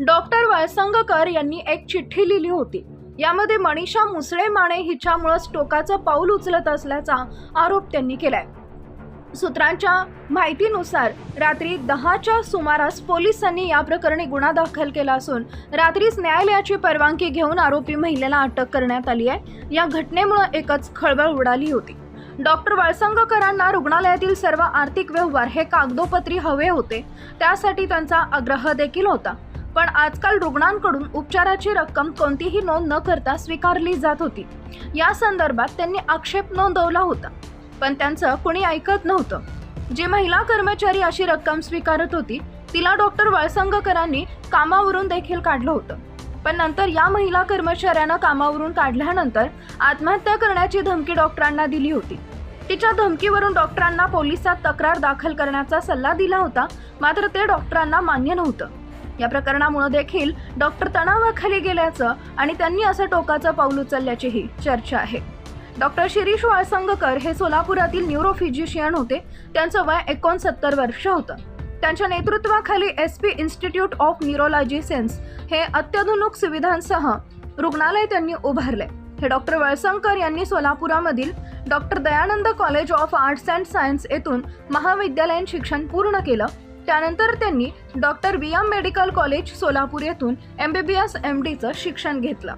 Doctor Valsangkar यांनी एक चिठ्ठी लिहिली होती. यामध्ये मनीषा मुसळे माने हिच्यामुळंच टोकाचं पाऊल उचलत असल्याचा आरोप त्यांनी केलाय. सूत्रांच्या माहितीनुसार रात्री दहाच्या सुमारास पोलिसांनी या प्रकरणी गुन्हा दाखल केला असून रात्रीच न्यायालयाची परवानगी घेऊन आरोपी महिलेला अटक करण्यात आली आहे. या घटनेमुळे एकच खळबळ उडाली होती. डॉक्टर वळसंगकरांना रुग्णालयातील सर्व आर्थिक व्यवहार हे कागदोपत्री हवे होते. त्यासाठी त्यांचा आग्रह देखील होता. पण आजकाल रुग्णांकडून उपचाराची रक्कम कोणतीही नोंद न करता स्वीकारली जात होती. या संदर्भात त्यांनी आक्षेप नोंदवला होता. पण त्यांचं कुणी ऐकत नव्हतं. जी महिला कर्मचारी अशी रक्कम स्वीकारत होती तिला डॉक्टर वळसंगकरांनी कामावरून देखील काढलं होतं. पण नंतर या महिला कर्मचाऱ्यानं कामावरून काढल्यानंतर आत्महत्या करण्याची धमकी डॉक्टरांना दिली होती. तिच्या धमकीवरून डॉक्टरांना पोलिसात तक्रार दाखल करण्याचा सल्ला दिला होता मात्र ते डॉक्टरांना मान्य नव्हतं. या प्रकरणामुळे देखील डॉक्टर तणावाखाली गेल्याचं आणि त्यांनी असं टोकाचं पाऊल उचलल्याचीही चर्चा आहे. डॉक्टर शिरीष वाळसंगकर हे सोलापुरातील न्यूरोफिजिशियन होते. त्यांचं वय एकोणसत्तर वर्ष होतं. त्यांच्या नेतृत्वाखाली S P institute of neurology sciences हे अत्याधुनिक सुविधांसह रुग्णालय त्यांनी उभारले हे डॉक्टर वळसंकर यांनी सोलापुरामधील doctor Dayanand college of arts and science येथून महाविद्यालयीन शिक्षण पूर्ण केलं. त्यानंतर त्यांनी doctor B M medical college Solapur येथून M B B S M डीचं शिक्षण घेतलं.